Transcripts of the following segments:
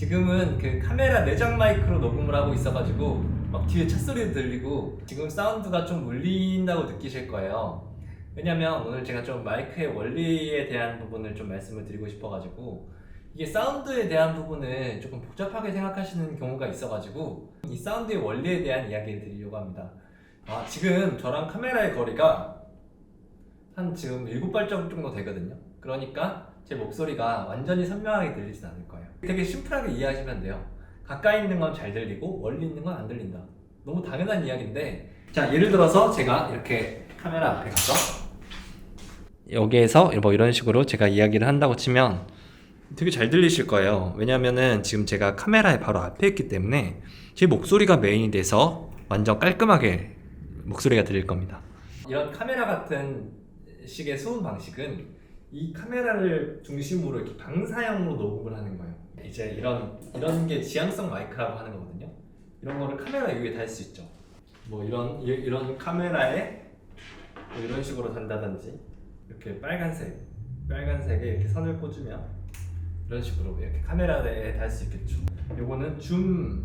지금은 그 카메라 내장 마이크로 녹음을 하고 있어가지고 막 뒤에 차 소리도 들리고 지금 사운드가 좀 울린다고 느끼실 거예요. 왜냐면 오늘 제가 좀 마이크의 원리에 대한 부분을 좀 말씀을 드리고 싶어가지고 이게 사운드에 대한 부분을 조금 복잡하게 생각하시는 경우가 있어가지고 이 사운드의 원리에 대한 이야기를 드리려고 합니다. 아, 지금 저랑 카메라의 거리가 한 지금 7발자국 정도 되거든요. 그러니까 제 목소리가 완전히 선명하게 들리진 않을 거예요. 되게 심플하게 이해하시면 돼요. 가까이 있는 건 잘 들리고 멀리 있는 건 안 들린다. 너무 당연한 이야기인데 자 예를 들어서 제가 이렇게 카메라 앞에 가서 여기에서 뭐 이런 식으로 제가 이야기를 한다고 치면 되게 잘 들리실 거예요. 왜냐면은 지금 제가 카메라의 바로 앞에 있기 때문에 제 목소리가 메인이 돼서 완전 깔끔하게 목소리가 들릴 겁니다. 이런 카메라 같은 식의 수음 방식은 이 카메라를 중심으로 이렇게 방사형으로 녹음을 하는 거예요. 이제 이런 이런 게 지향성 마이크라고 하는 거거든요. 이런 거를 카메라 위에 달 수 있죠. 뭐 이런 이- 이런 카메라에 뭐 이런 식으로 단다든지 이렇게 빨간색 빨간색에 이렇게 선을 꽂으면 이런 식으로 이렇게 카메라에 달 수 있겠죠. 요거는 줌,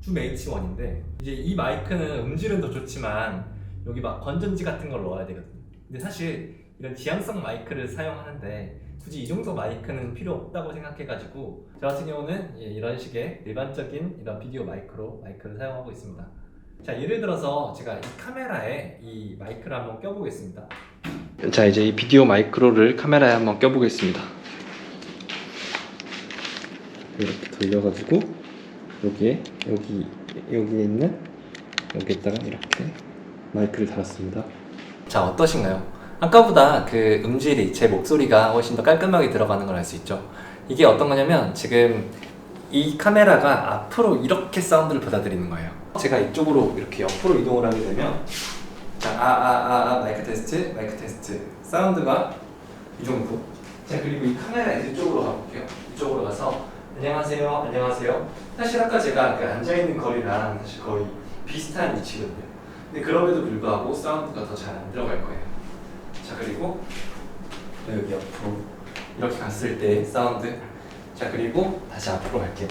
줌 H1인데 이제 이 마이크는 음질은 더 좋지만 여기 막 건전지 같은 걸 넣어야 되거든요. 근데 사실 이런 지향성 마이크를 사용하는데 굳이 이 정도 마이크는 필요 없다고 생각해가지고 저 같은 경우는 예, 이런 식의 일반적인 이런 비디오 마이크로 마이크를 사용하고 있습니다. 자 예를 들어서 제가 이 카메라에 이 마이크를 한번 껴보겠습니다. 자 이제 이 비디오 마이크로를 카메라에 한번 껴보겠습니다. 이렇게 돌려가지고 여기에 여기 여기에 있는 여기에다가 이렇게 마이크를 달았습니다. 자 어떠신가요? 아까보다 그 음질이 제 목소리가 훨씬 더 깔끔하게 들어가는 걸 알 수 있죠. 이게 어떤 거냐면 지금 이 카메라가 앞으로 이렇게 사운드를 받아들이는 거예요. 제가 이쪽으로 이렇게 옆으로 이동을 하게 되면 자, 아, 아, 아, 아, 마이크 테스트, 마이크 테스트. 사운드가 이 정도. 자, 그리고 이 카메라 이쪽으로 가볼게요. 이쪽으로 가서 안녕하세요, 안녕하세요. 사실 아까 제가 그 앉아있는 거리랑 사실 거의 비슷한 위치거든요. 근데 그럼에도 불구하고 사운드가 더 잘 안 들어갈 거예요. 자, 그리고 여기 옆으로 이렇게 갔을 때 사운드. 자, 그리고 다시 앞으로 갈게요.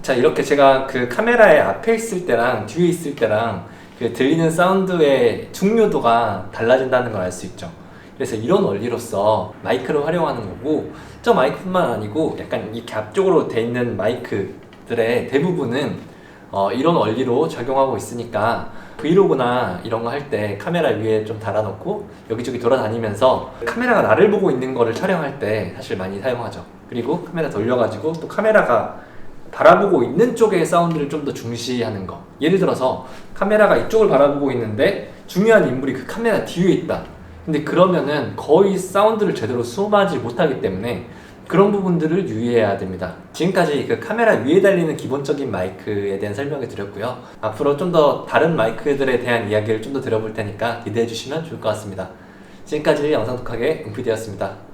자, 이렇게 제가 그 카메라의 앞에 있을 때랑 뒤에 있을 때랑 그 들리는 사운드의 중요도가 달라진다는 걸 알 수 있죠. 그래서 이런 원리로서 마이크를 활용하는 거고 저 마이크뿐만 아니고 약간 이렇게 앞쪽으로 돼 있는 마이크들의 대부분은 어, 이런 원리로 적용하고 있으니까 브이로그나 이런 거 할 때 카메라 위에 좀 달아놓고 여기저기 돌아다니면서 카메라가 나를 보고 있는 거를 촬영할 때 사실 많이 사용하죠. 그리고 카메라 돌려가지고 또 카메라가 바라보고 있는 쪽의 사운드를 좀 더 중시하는 거. 예를 들어서 카메라가 이쪽을 바라보고 있는데 중요한 인물이 그 카메라 뒤에 있다. 근데 그러면은 거의 사운드를 제대로 수음하지 못하기 때문에 그런 부분들을 유의해야 됩니다. 지금까지 그 카메라 위에 달리는 기본적인 마이크에 대한 설명을 드렸고요. 앞으로 좀 더 다른 마이크들에 대한 이야기를 좀 더 들어볼 테니까 기대해 주시면 좋을 것 같습니다. 지금까지 영상 독학의 은피디였습니다.